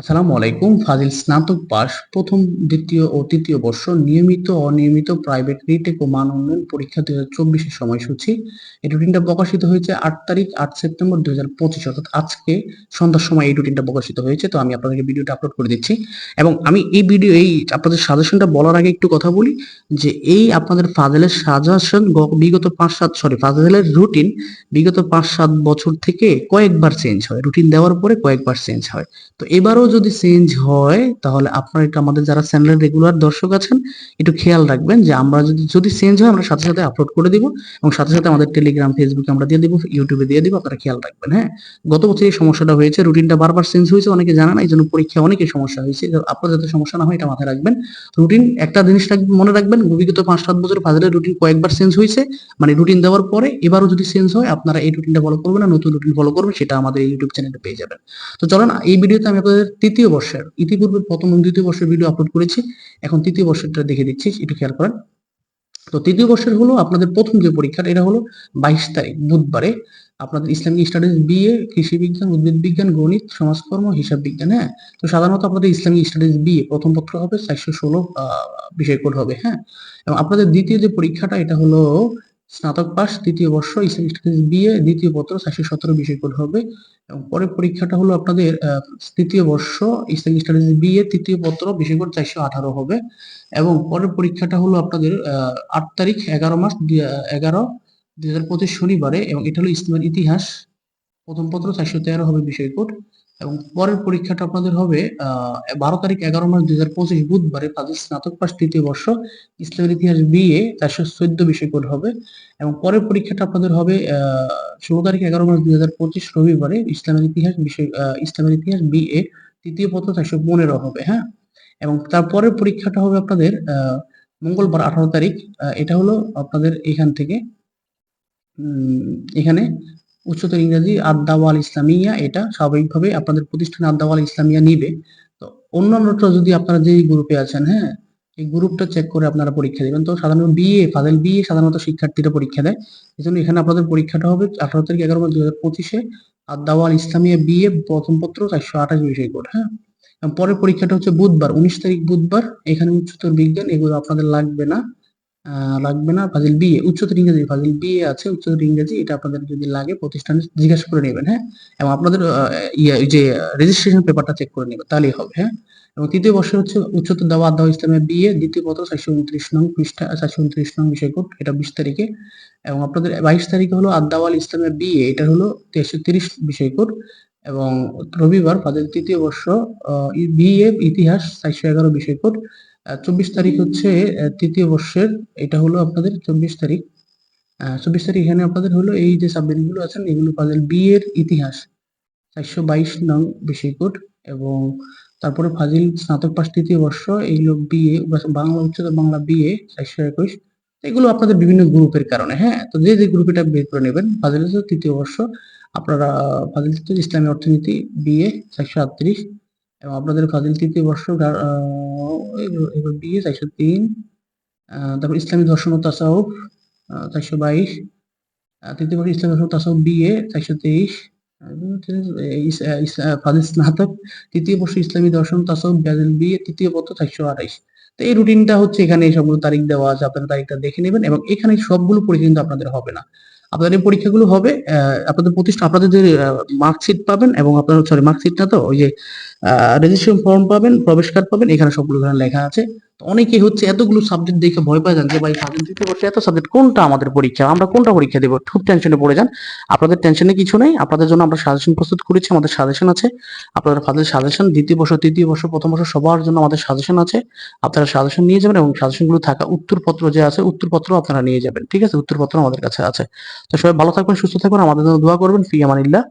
আসসালামু আলাইকুম, ফাজিল স্নাতক পাস প্রথম, দ্বিতীয় ও তৃতীয় বর্ষ, নিয়মিত অনিয়মিত প্রাইভেট রিটেক ও মান উন্নয়ন পরীক্ষা দুই হাজার চব্বিশের সময়সূচি। এই রুটিনটা প্রকাশিত হয়েছে আট তারিখ, আট সেপ্টেম্বর দুই হাজার পঁচিশ, অর্থাৎ আজকে সন্ধ্যার সময় এই রুটিনটা প্রকাশিত হয়েছে। তো আমি আপনাদেরকে ভিডিওটা আপলোড করে দিচ্ছি। এবং আমি এই ভিডিও এই আপনাদের সাজেশনটা বলার আগে একটু কথা বলি যে এই আপনাদের ফাজেলের সাজেশন বিগত পাঁচ, সাত সরি ফাজেলের রুটিন বিগত পাঁচ, সাত বছর থেকে কয়েকবার চেঞ্জ হয়। রুটিন দেওয়ার পরে কয়েকবার চেঞ্জ হয়। তো এবারও যদি চেঞ্জ হয়, তাহলে আপনারা একটু আমাদের যারা চ্যানেলের রেগুলার দর্শক আছেন, একটু খেয়াল রাখবেন যে আমরা যদি যদি চেঞ্জ হয়, আমরা সাথে সাথে আপলোড করে দিব এবং সাথে সাথে আমাদের টেলিগ্রাম ফেসবুকে আমরা দিয়ে দিব ইউটিউবে দিয়ে দিব, আপনারা খেয়াল রাখবেন হ্যাঁ? গত বছর এই সমস্যাটা হয়েছে রুটিনটা বারবার চেঞ্জ হয়েছে, অনেকে জানা না এই জন্য পরীক্ষা অনেকে সমস্যা হয়েছে আপনার যাতে সমস্যা না হয়, এটা মাথায় রাখবেন। রুটিন একটা জিনিস মনে রাখবেন বিগত পাঁচ সাত বছর ফাজলের রুটিন কয়েকবার চেঞ্জ হয়েছে মানে রুটিন দেওয়ার পরে এবারও যদি চেঞ্জ হয়, আপনারা এই রুটিনটা ফলো করবেন না নতুন রুটিন ফলো করবেন, সেটা আমাদের ইউটিউব চ্যানেলে পেয়ে যাবেন। তো চলেন, এই ভিডিওতে আমি আপনাদের তৃতীয় বর্ষের, ইতিপূর্বে প্রথম এবং দ্বিতীয় বর্ষের ভিডিও আপলোড করেছি। এখন তৃতীয় বর্ষেরটা দেখে দিচ্ছি, একটু খেয়াল করেন। তো তৃতীয় বর্ষের হলো আপনাদের প্রথম যে পরীক্ষাটা, এটা হলো বাইশ তারিখ, বুধবারে। আপনাদের ইসলামিক স্টাডিজ, বিএ, কৃষি বিজ্ঞান, উদ্ভিদ বিজ্ঞান, গণিত, সমাজকর্ম, হিসাব বিজ্ঞান হ্যাঁ? তো সাধারণত আপনাদের ইসলামিক স্টাডিজ বিএ প্রথম পত্র হবে, চারশো ষোলো বিষয় কোড হবে হ্যাঁ? এবং আপনাদের দ্বিতীয় যে পরীক্ষাটা, এটা হলো স্নাতক পাস তৃতীয় বর্ষ ইসলামিক বিএ দ্বিতীয় পত্র, চারশো সতেরো বিষয় কোড হবে। এবং পরের পরীক্ষাটা হলো আপনাদের তৃতীয় বর্ষ ইসলামিক স্টাডিজ বিএ তৃতীয় পত্র বিষয় কোড চারশো আঠারো হবে। এবং পরের পরীক্ষাটা হলো আপনাদের আট তারিখ, এগারো মাস এগারো, দুই হাজার পঁচিশ শনিবারে। এবং এটা হলো ইসলামের ইতিহাস। প্রথম পত্র চারশো তেরো হবে বিষয় কোড এবং পরের পরীক্ষাটা আপনাদের হবে, আহ, বারো তারিখ এগারো মাস দুই হাজার পঁচিশ বুধবারে তাদের স্নাতক পাস তৃতীয় বর্ষ ইসলামের ইতিহাস বিএ চারশো চোদ্দ বিষয় কোড হবে। এবং পরের পরীক্ষাটা আপনাদের হবে, আহ, ষোলো তারিখ এগারো মাস দুই হাজার পঁচিশ রবিবারে ইসলামের ইতিহাস বিষয় ইসলামের ইতিহাস বিএ তৃতীয় পত্র চারশো পনেরো হবে হ্যাঁ? এবং তারপরের পরীক্ষাটা হবে আপনাদের মঙ্গলবার আঠারো তারিখ এটা হলো আপনাদের এখান থেকে এখানে উচ্চতর ইংরেজি আদাওয়াল ইসলামিয়া, এটা স্বাভাবিকভাবে আপনাদের প্রতিষ্ঠানে আদাওয়াল ইসলামিয়া নিবে। তো অন্যান্যটা যদি আপনারা যে গ্রুপে আছেন হ্যাঁ এই গ্রুপটা চেক করে আপনারা পরীক্ষা দেবেন। তো সাধারণত বিএ ফাজেল বিএ সাধারণত শিক্ষার্থীরা পরীক্ষা দেয়। এই জন্য এখানে আপনাদের পরীক্ষাটা হবে আঠারো তারিখ এগারো মাস দুই হাজার পঁচিশে আদাওয়াল ইসলামিয়া বিএ প্রথম পত্র চারশো আঠাশ বিষয় কোড হ্যাঁ। পরের পরীক্ষাটা হচ্ছে বুধবার, উনিশ তারিখ বুধবার। এখানে উচ্চতর বিজ্ঞান এগুলো আপনাদের লাগবে না। লাগবে না ফাজিল বিএ উচ্চতর ইংরেজি ফাজিল বিএ আছে, উচ্চতর ইংরেজি, এটা আপনাদের যদি লাগে প্রতিষ্ঠানে জিজ্ঞাসা করে নেবেন হ্যাঁ? এবং আপনাদের ইয়ে যে রেজিস্ট্রেশন পেপারটা চেক করে নেবেন, তাহলেই হবে হ্যাঁ? এবং তৃতীয় বর্ষে হচ্ছে উচ্চতর দাওয়া আদাহ ইসলামের বিএ দ্বিতীয় পত্র চারশো উনত্রিশ নং পৃষ্ঠা, চারশো উনত্রিশ নং বিষয় কোড, এটা বিশ তারিখে। এবং আপনাদের বাইশ তারিখে হলো আদাওয়াল ইসলামের বিএ এটা হলো তেরোশো তিরিশ বিষয় কোড। এবং রবিবার ফাজিল তৃতীয় বর্ষ বিএ ইতিহাস চারশো এগারো বিষয় কোড। চব্বিশ তারিখ হচ্ছে তৃতীয় বর্ষের, এটা হলো আপনাদের চব্বিশ তারিখ। চব্বিশ তারিখ এখানে আপনাদের হলো এই যে সাবজেক্টগুলো আছেন, এগুলো পাবেন বি এর ইতিহাস। চারশো বাইশ নং বিষয় কোড এবং তারপরে ফাজিল স্নাতক পাশ তৃতীয় বর্ষ এইগুলো বিএ বাংলা উচ্চতর বাংলা বিএ চারশো একুশ। এগুলো আপনাদের বিভিন্ন গ্রুপের কারণে হ্যাঁ? তো যে যে গ্রুপ এটা বের করে নেবেন, ফাজিল তৃতীয় বর্ষ, আপনারা, ফাজিল ইসলামী অর্থনীতি বিএ চারশো আটত্রিশ এবং আপনাদের ফাজিল তৃতীয় বর্ষ এবার বিএ চারশো তিন তারপর ইসলামী দর্শন ও তাসাউফ চারশো বাইশ তৃতীয় বর্ষ ইসলামী দর্শন তাসাউফ বিএ চারশো তেইশ ফাজিল স্নাতক, তৃতীয় বর্ষ ইসলামী দর্শন তাসাউফ ব্যাজেল বিএ তৃতীয় পত্র চারশো আঠাইশ তো এই রুটিনটা হচ্ছে এখানে সবগুলো তারিখ দেওয়া আছে, আপনারা তারিখটা দেখে নেবেন এবং এখানে সবগুলো পরীক্ষা কিন্তু আপনাদের হবে না। আপনাদের এই পরীক্ষাগুলো হবে আপনাদের প্রতিষ্ঠান আপনাদের যে মার্কশিট পাবেন এবং আপনার সরি মার্কশিট না তো, ওই যে রেজিস্ট্রেশন ফর্ম পাবেন, প্রবেশ কার্ড পাবেন, এখানে সবগুলো লেখা আছে। অনেকে হচ্ছে এতগুলো সাবজেক্ট দেখে ভয় পায় যান যে, ভাই ফাজিল দিতে বসে এত সাবজেক্ট কোনটা আমাদের পরীক্ষা? আমরা কোনটা পরীক্ষা দেবো? খুব টেনশনে পড়ে যান। আপনাদের টেনশনে কিছু নেই। আপনাদের জন্য আমরা সাজেশন প্রস্তুত করেছি, আমাদের সাজেশন আছে। আপনারা ফাজিল সাজেশন দ্বিতীয় বর্ষ, তৃতীয় বর্ষ, প্রথম বর্ষ, সবার জন্য আমাদের সাজেশন আছে। আপনারা সাজেশন নিয়ে যাবেন এবং সাজেশনগুলো থাকা উত্তরপত্র যে আছে, উত্তরপত্র আপনারা নিয়ে যাবেন। ঠিক আছে? উত্তরপত্র আমাদের কাছে আছে। তো সবাই ভালো থাকবেন, সুস্থ থাকবেন। আমাদের জন্য দোয়া করবেন। ফি আমানিল্লাহ।